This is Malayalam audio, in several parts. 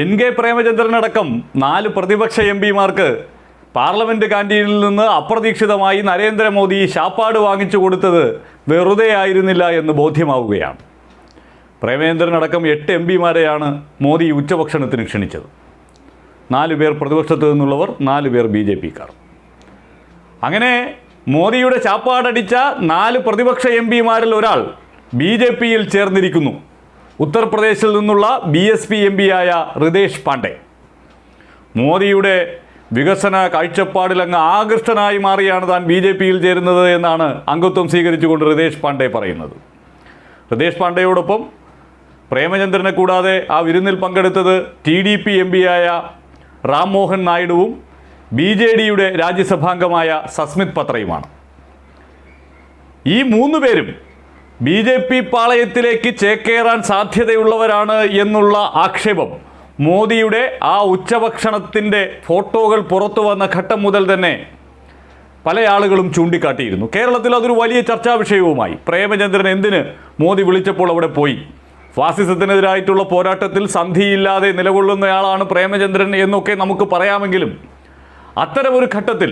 എൻ കെ പ്രേമചന്ദ്രനടക്കം നാല് പ്രതിപക്ഷ എം പിമാർക്ക് പാർലമെന്റ് കാന്റീനിൽ നിന്ന് അപ്രതീക്ഷിതമായി നരേന്ദ്രമോദി ശാപ്പാട് വാങ്ങിച്ചു കൊടുത്തത് വെറുതെ ആയിരുന്നില്ല എന്ന് ബോധ്യമാവുകയാണ്. പ്രേമചന്ദ്രനടക്കം എട്ട് എം പിമാരെയാണ് മോദി ഉച്ചഭക്ഷണത്തിന് ക്ഷണിച്ചത്. നാല് പേർ പ്രതിപക്ഷത്ത് നിന്നുള്ളവർ നാല് പേർ ബി ജെ പിക്കാർ. അങ്ങനെ മോദിയുടെ ചാപ്പാടടിച്ച നാല് പ്രതിപക്ഷ എം പിമാരിൽ ഒരാൾ ബി ജെ പിയിൽ ചേർന്നിരിക്കുന്നു. ഉത്തർപ്രദേശിൽ നിന്നുള്ള ബി എസ് പി എം പിയായ റിതേഷ് പാണ്ഡെ. മോദിയുടെ വികസന കാഴ്ചപ്പാടിൽ അങ്ങ് ആകൃഷ്ടനായി മാറിയാണ് താൻ ബി ജെ പിയിൽ ചേരുന്നത് എന്നാണ് അംഗത്വം സ്വീകരിച്ചുകൊണ്ട് ഹൃദേഷ് പാണ്ഡെ പറയുന്നത്. ഹൃദേഷ് പാണ്ഡെയോടൊപ്പം പ്രേമചന്ദ്രനെ കൂടാതെ ആ വിരുന്നിൽ പങ്കെടുത്തത് ടി ഡി പി എം പിയായ റാം മോഹൻ നായിഡുവും ബി ജെ ഡിയുടെ രാജ്യസഭാംഗമായ സസ്മിത് പത്രയുമാണ്. ഈ മൂന്ന് പേരും ബി ജെ പി പാളയത്തിലേക്ക് ചേക്കേറാൻ സാധ്യതയുള്ളവരാണ് എന്നുള്ള ആക്ഷേപം. മോദിയുടെ ആ ഉച്ചഭക്ഷണത്തിന്റെ ഫോട്ടോകൾ പുറത്തു വന്ന ഘട്ടം മുതൽ തന്നെ പല ആളുകളും ചൂണ്ടിക്കാട്ടിയിരുന്നു. കേരളത്തിൽ അതൊരു വലിയ ചർച്ചാ വിഷയവുമായി. പ്രേമചന്ദ്രൻ എന്തിന് മോദി വിളിച്ചപ്പോൾ അവിടെ പോയി? ഫാസിസത്തിനെതിരായിട്ടുള്ള പോരാട്ടത്തിൽ സന്ധിയില്ലാതെ നിലകൊള്ളുന്നയാളാണ് പ്രേമചന്ദ്രൻ എന്നൊക്കെ നമുക്ക് പറയാമെങ്കിലും അത്തരമൊരു ഘട്ടത്തിൽ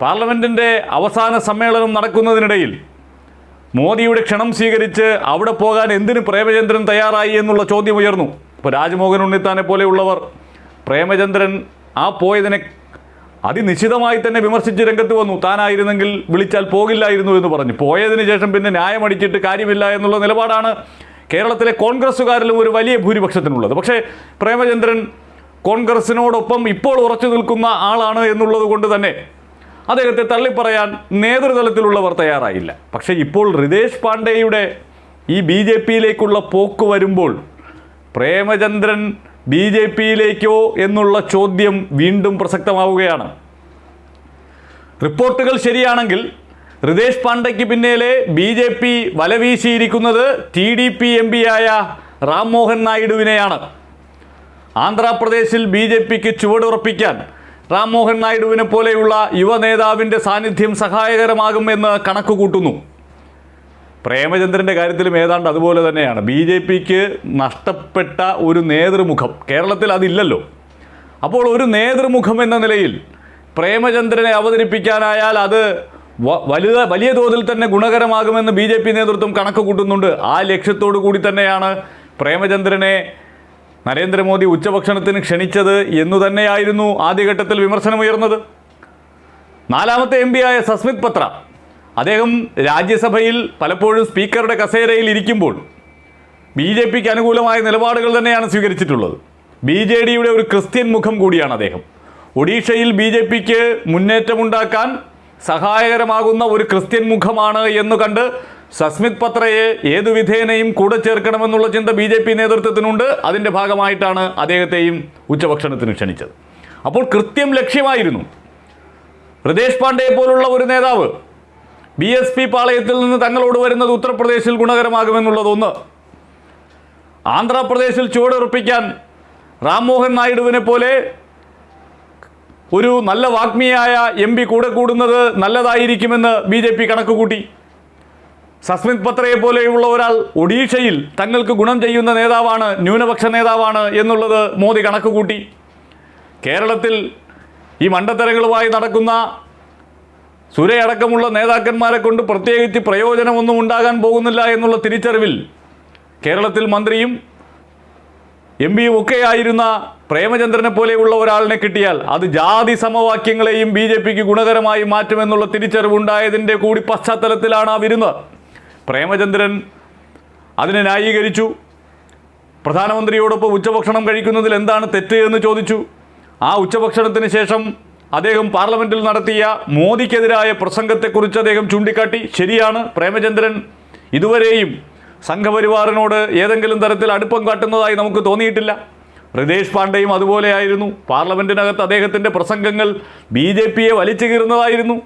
പാർലമെന്റിന്റെ അവസാന സമ്മേളനം നടക്കുന്നതിനിടയിൽ മോദിയുടെ ക്ഷണം സ്വീകരിച്ച് അവിടെ പോകാൻ എന്തിനു പ്രേമചന്ദ്രൻ തയ്യാറായി എന്നുള്ള ചോദ്യം ഉയർന്നു. ഇപ്പോൾ രാജ്മോഹൻ ഉണ്ണിത്താനെ പോലെയുള്ളവർ പ്രേമചന്ദ്രൻ ആ പോയതിനെ അതിനിശ്ചിതമായി തന്നെ വിമർശിച്ച് രംഗത്ത് വന്നു. താനായിരുന്നെങ്കിൽ വിളിച്ചാൽ പോകില്ലായിരുന്നു എന്ന് പറഞ്ഞു. പോയതിന് ശേഷം പിന്നെ ന്യായമടിച്ചിട്ട് കാര്യമില്ല എന്നുള്ള നിലപാടാണ് കേരളത്തിലെ കോൺഗ്രസ്സുകാരിലും ഒരു വലിയ ഭൂരിപക്ഷത്തിനുള്ളത്. പക്ഷേ പ്രേമചന്ദ്രൻ കോൺഗ്രസിനോടൊപ്പം ഇപ്പോൾ ഉറച്ചു നിൽക്കുന്ന ആളാണ് എന്നുള്ളത് കൊണ്ട് തന്നെ അദ്ദേഹത്തെ തള്ളിപ്പറയാൻ നേതൃതലത്തിലുള്ളവർ തയ്യാറായില്ല. പക്ഷേ ഇപ്പോൾ റിതേഷ് പാണ്ഡെയുടെ ഈ ബി ജെ പിയിലേക്കുള്ള പോക്ക് വരുമ്പോൾ പ്രേമചന്ദ്രൻ ബി ജെ പിയിലേക്കോ എന്നുള്ള ചോദ്യം വീണ്ടും പ്രസക്തമാവുകയാണ്. റിപ്പോർട്ടുകൾ ശരിയാണെങ്കിൽ റിതേഷ് പാണ്ഡയ്ക്ക് പിന്നാലെ ബി ജെ പി വലവീശിയിരിക്കുന്നത് ടി ഡി പി എം പിയായ ആയ മോഹൻ നായിഡുവിനെയാണ്. ആന്ധ്രാപ്രദേശിൽ ബി ജെ പിക്ക് ചുവടുറപ്പിക്കാൻ റാം മോഹൻ നായിഡുവിനെ പോലെയുള്ള യുവ നേതാവിന്റെ സാന്നിധ്യം സഹായകരമാകുമെന്ന് കണക്ക് കൂട്ടുന്നു പ്രേമചന്ദ്രന്റെ കാര്യത്തിലും ഏതാണ്ട് അതുപോലെ തന്നെയാണ്. ബി ജെ പിക്ക് നഷ്ടപ്പെട്ട ഒരു നേതൃമുഖം കേരളത്തിൽ അതില്ലല്ലോ. അപ്പോൾ ഒരു നേതൃമുഖം എന്ന നിലയിൽ പ്രേമചന്ദ്രനെ അവതരിപ്പിക്കാനായാൽ അത് വലുത വലിയ തോതിൽ തന്നെ ഗുണകരമാകുമെന്ന് ബി ജെ പി നേതൃത്വം കണക്ക് കൂട്ടുന്നുണ്ട് ആ ലക്ഷ്യത്തോടു കൂടി തന്നെയാണ് പ്രേമചന്ദ്രനെ നരേന്ദ്രമോദി ഉച്ചഭക്ഷണത്തിന് ക്ഷണിച്ചത് എന്നു തന്നെയായിരുന്നു ആദ്യഘട്ടത്തിൽ വിമർശനമുയർന്നത്. നാലാമത്തെ എം ആയ സസ്മിത് പത്ര അദ്ദേഹം രാജ്യസഭയിൽ പലപ്പോഴും സ്പീക്കറുടെ കസേരയിൽ ഇരിക്കുമ്പോൾ ബി ജെ പിക്ക് അനുകൂലമായ നിലപാടുകൾ തന്നെയാണ് സ്വീകരിച്ചിട്ടുള്ളത്. ബി ജെ ഡിയുടെ ഒരു ക്രിസ്ത്യൻ മുഖം കൂടിയാണ് അദ്ദേഹം. ഒഡീഷയിൽ ബി ജെ പിക്ക് മുന്നേറ്റമുണ്ടാക്കാൻ സഹായകരമാകുന്ന ഒരു ക്രിസ്ത്യൻ മുഖമാണ് എന്ന് കണ്ട് സസ്മിത് പത്രയെ ഏതു വിധേനയും കൂടെ ചേർക്കണമെന്നുള്ള ചിന്ത ബി ജെ പി നേതൃത്വത്തിനുണ്ട്. അതിന്റെ ഭാഗമായിട്ടാണ് അദ്ദേഹത്തെയും ഉച്ചഭക്ഷണത്തിന് ക്ഷണിച്ചത്. അപ്പോൾ കൃത്യം ലക്ഷ്യമായിരുന്നു. ഹൃദേശ് പാണ്ഡെ പോലുള്ള ഒരു നേതാവ് ബി എസ് പി പാളയത്തിൽ നിന്ന് തങ്ങളോട് വരുന്നത് ഉത്തർപ്രദേശിൽ ഗുണകരമാകുമെന്നുള്ളതൊന്ന് ആന്ധ്രാപ്രദേശിൽ ചുവടുറപ്പിക്കാൻ റാംമോഹൻ നായിഡുവിനെ പോലെ ഒരു നല്ല വാഗ്മിയായ എം പി കൂടെ കൂടുന്നത് നല്ലതായിരിക്കുമെന്ന് ബി ജെ പി കണക്ക് കൂട്ടി സസ്മിത് പത്രയെ പോലെയുള്ള ഒരാൾ ഒഡീഷയിൽ തങ്ങൾക്ക് ഗുണം ചെയ്യുന്ന നേതാവാണ് ന്യൂനപക്ഷ നേതാവാണ് എന്നുള്ളത് മോദി കണക്കുകൂട്ടി. കേരളത്തിൽ ഈ മണ്ടത്തരങ്ങളുമായി നടക്കുന്ന സുരയടക്കമുള്ള നേതാക്കന്മാരെ കൊണ്ട് പ്രത്യേകിച്ച് പ്രയോജനമൊന്നും ഉണ്ടാകാൻ പോകുന്നില്ല എന്നുള്ള തിരിച്ചറിവിൽ കേരളത്തിൽ മന്ത്രിയും എം പിയും ഒക്കെ ആയിരുന്ന പ്രേമചന്ദ്രനെ പോലെയുള്ള ഒരാളിനെ കിട്ടിയാൽ അത് ജാതി സമവാക്യങ്ങളെയും ബി ജെ പിക്ക് ഗുണകരമായി മാറ്റുമെന്നുള്ള തിരിച്ചറിവുണ്ടായതിന്റെ കൂടി പശ്ചാത്തലത്തിലാണ് ആ വിരുന്ന്. പ്രേമചന്ദ്രൻ അതിനെ ന്യായീകരിച്ചു. പ്രധാനമന്ത്രിയോടൊപ്പം ഉച്ചഭക്ഷണം കഴിക്കുന്നതിൽ എന്താണ് തെറ്റ് എന്ന് ചോദിച്ചു. ആ ഉച്ചഭക്ഷണത്തിന് ശേഷം അദ്ദേഹം പാർലമെന്റിൽ നടത്തിയ മോദിക്കെതിരായ പ്രസംഗത്തെക്കുറിച്ച് അദ്ദേഹം ചൂണ്ടിക്കാട്ടി. ശരിയാണ് പ്രേമചന്ദ്രൻ ഇതുവരെയും സംഘപരിവാറിനോട് ഏതെങ്കിലും തരത്തിൽ അടുപ്പം കാട്ടുന്നതായി നമുക്ക് തോന്നിയിട്ടില്ല. ഹൃദേശ് പാണ്ഡെയും അതുപോലെയായിരുന്നു പാർലമെന്റിനകത്ത് അദ്ദേഹത്തിന്റെ പ്രസംഗങ്ങൾ ബി ജെ പിയെ വലിച്ചു കീറുന്നതായിരുന്നു.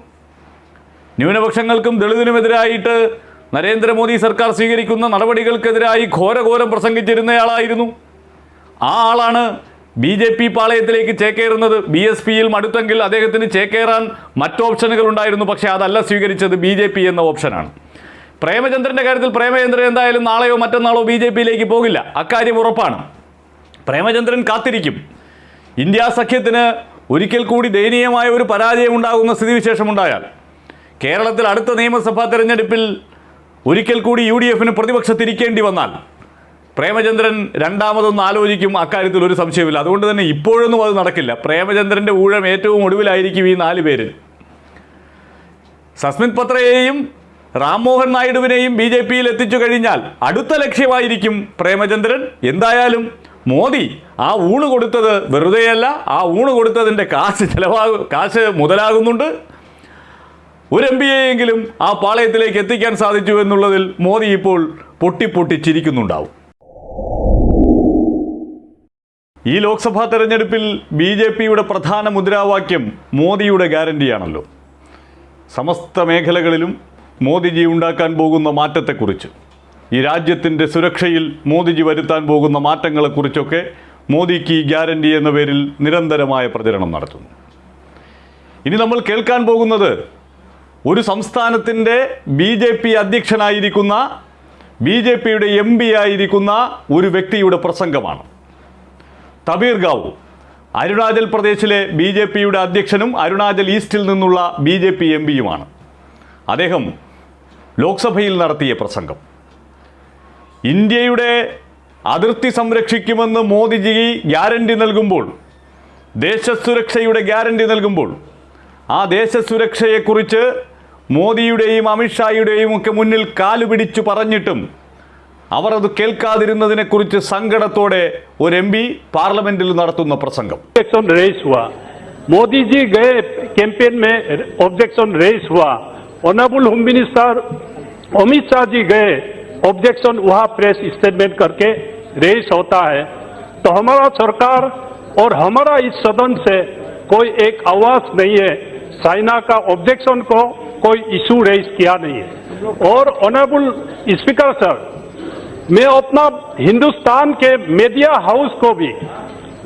ന്യൂനപക്ഷങ്ങൾക്കും ദളിതിനുമെതിരായിട്ട് നരേന്ദ്രമോദി സർക്കാർ സ്വീകരിക്കുന്ന നടപടികൾക്കെതിരായി ഘോരഘോരം പ്രസംഗിച്ചിരുന്നയാളായിരുന്നു. ആ ആളാണ് ബി ജെ പി പാളയത്തിലേക്ക് ചേക്കേറുന്നത്. ബി എസ് പിയിൽ മടുത്തെങ്കിൽ അദ്ദേഹത്തിന് ചേക്കേറാൻ മറ്റ് ഓപ്ഷനുകൾ ഉണ്ടായിരുന്നു. പക്ഷേ അതല്ല സ്വീകരിച്ചത് ബി ജെ പി എന്ന ഓപ്ഷനാണ്. പ്രേമചന്ദ്രന്റെ കാര്യത്തിൽ പ്രേമചന്ദ്രൻ എന്തായാലും നാളെയോ മറ്റന്നാളോ ബി ജെ പിയിലേക്ക് പോകില്ല. അക്കാര്യം ഉറപ്പാണ്. പ്രേമചന്ദ്രൻ കാത്തിരിക്കും. ഇന്ത്യ സഖ്യത്തിന് ഒരിക്കൽ കൂടി ദയനീയമായ ഒരു പരാജയം ഉണ്ടാകുന്ന സ്ഥിതിവിശേഷമുണ്ടായാൽ കേരളത്തിൽ അടുത്ത നിയമസഭാ തെരഞ്ഞെടുപ്പിൽ ഒരിക്കൽ കൂടി യു ഡി എഫിന് പ്രതിപക്ഷത്തിരിക്കേണ്ടി വന്നാൽ പ്രേമചന്ദ്രൻ രണ്ടാമതൊന്ന് ആലോചിക്കും. അക്കാര്യത്തിൽ ഒരു സംശയമില്ല അതുകൊണ്ട് തന്നെ ഇപ്പോഴൊന്നും അത് നടക്കില്ല. പ്രേമചന്ദ്രന്റെ ഊഴം ഏറ്റവും ഒടുവിലായിരിക്കും ഈ നാല് പേര് സസ്മിത് പത്രയെയും റാംമോഹൻ നായിഡുവിനെയും ബി ജെ പിയിൽ എത്തിച്ചു കഴിഞ്ഞാൽ അടുത്ത ലക്ഷ്യമായിരിക്കും പ്രേമചന്ദ്രൻ. എന്തായാലും മോദി ആ ഊണ് കൊടുത്തത് വെറുതെയല്ല ആ ഊണ് കൊടുത്തതിന്റെ കാശ് ചിലവാകും കാശ് മുതലാകുന്നുണ്ട്. ഒരു എം എങ്കിലും ആ പാളയത്തിലേക്ക് എത്തിക്കാൻ സാധിച്ചു എന്നുള്ളതിൽ മോദി ഇപ്പോൾ പൊട്ടി പൊട്ടി ചിരിക്കുന്നുണ്ടാവും ഈ ലോക്സഭാ തെരഞ്ഞെടുപ്പിൽ ബി ജെ പിയുടെ പ്രധാന മുദ്രാവാക്യം മോദിയുടെ ഗ്യാരണ്ടിയാണല്ലോ. സമസ്ത മേഖലകളിലും മോദിജി ഉണ്ടാക്കാൻ പോകുന്ന മാറ്റത്തെക്കുറിച്ച് ഈ രാജ്യത്തിന്റെ സുരക്ഷയിൽ മോദിജി വരുത്താൻ പോകുന്ന മാറ്റങ്ങളെക്കുറിച്ചൊക്കെ മോദിക്ക് ഈ ഗ്യാരണ്ടി എന്ന പേരിൽ നിരന്തരമായ പ്രചരണം നടത്തുന്നു. ഇനി നമ്മൾ കേൾക്കാൻ പോകുന്നത് ഒരു സംസ്ഥാനത്തിന്റെ ബി ജെ പി അധ്യക്ഷനായിരിക്കുന്ന ബി ജെ പിയുടെ എം പി ആയിരിക്കുന്ന ഒരു വ്യക്തിയുടെ പ്രസംഗമാണ്. തബീർ ഗാവു. അരുണാചൽ പ്രദേശിലെ ബി ജെ പിയുടെ അധ്യക്ഷനും അരുണാചൽ ഈസ്റ്റിൽ നിന്നുള്ള ബി ജെ പി എം പിയുമാണ്. അദ്ദേഹം ലോക്സഭയിൽ നടത്തിയ പ്രസംഗം. ഇന്ത്യയുടെ അതിർത്തി സംരക്ഷിക്കുമെന്ന് മോദിജി ഗ്യാരണ്ടി നൽകുമ്പോൾ ദേശസുരക്ഷയുടെ ഗ്യാരണ്ടി നൽകുമ്പോൾ ആ ദേശസുരക്ഷയെക്കുറിച്ച് മോദിയുടെയും അമിത്ഷായുടെയും ഒക്കെ മുന്നിൽ കാലുപിടിച്ചു പറഞ്ഞിട്ടും അവർ അത് കേൾക്കാതിരുന്നതിനെക്കുറിച്ച് സങ്കടത്തോടെ ഒരു എം പി പാർലമെന്റിൽ നടത്തുന്ന പ്രസംഗം ऑब्जेक्शन रेस हुआ मोदी जी गए कैंपेन में ऑब्जेक्शन रेस हुआ honourable home minister Amit Shah ji गए ऑब्जेक्शन वहां प्रेस स्टेटमेंट करके रेस होता है तो हमारा सरकार और हमारा इस सदन से कोई एक आवाज नहीं है चाइना का ऑब्जेक्शन को कोई इशू रेस किया नहीं है और ऑनरेबल स्पीकर सर मैं अपना हिंदुस्तान के मीडिया हाउस को भी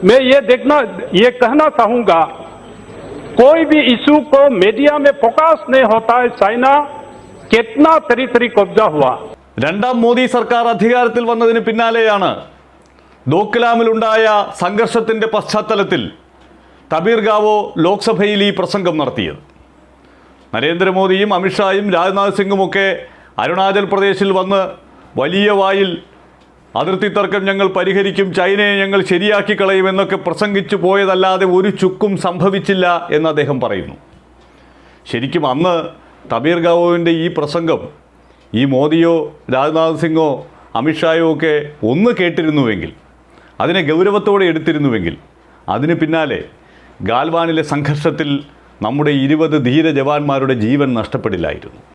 मैं ये देखना ये कहना चाहूंगा कोई भी इशू को मीडिया में फोकस नहीं होता है चाइना कितना टेरिटरी कब्जा हुआ രണ്ടാം മോദി സർക്കാർ അധികാരത്തിൽ വന്നതിന് പിന്നാലെയാണ് ദോക്ലാമിലുണ്ടായ സംഘർഷത്തിൻ്റെ പശ്ചാത്തലത്തിൽ തബീർ ഗാവോ ലോക്സഭയിൽ ഈ പ്രസംഗം നടത്തിയത് നരേന്ദ്രമോദിയും അമിത്ഷായും രാജ്നാഥ് സിംഗും ഒക്കെ അരുണാചൽ പ്രദേശിൽ വന്ന് വലിയ വായിൽ അതിർത്തി തർക്കം ഞങ്ങൾ പരിഹരിക്കും ചൈനയെ ഞങ്ങൾ ശരിയാക്കി കളയും എന്നൊക്കെ പ്രസംഗിച്ചു പോയതല്ലാതെ ഒരു ചുക്കും സംഭവിച്ചില്ല എന്ന് അദ്ദേഹം പറയുന്നു. ശരിക്കും അന്ന് തബീർ ഗാവോവിന്റെ ഈ പ്രസംഗം ഈ മോദിയോ രാജ്നാഥ് സിംഗോ അമിത്ഷായോ ഒക്കെ ഒന്ന് കേട്ടിരുന്നുവെങ്കിൽ അതിനെ ഗൗരവത്തോടെ എടുത്തിരുന്നുവെങ്കിൽ അതിന് പിന്നാലെ ഗാൽവാനിലെ സംഘർഷത്തിൽ നമ്മുടെ ഇരുപത് ധീര ജവാന്മാരുടെ ജീവൻ നഷ്ടപ്പെടില്ലായിരുന്നു.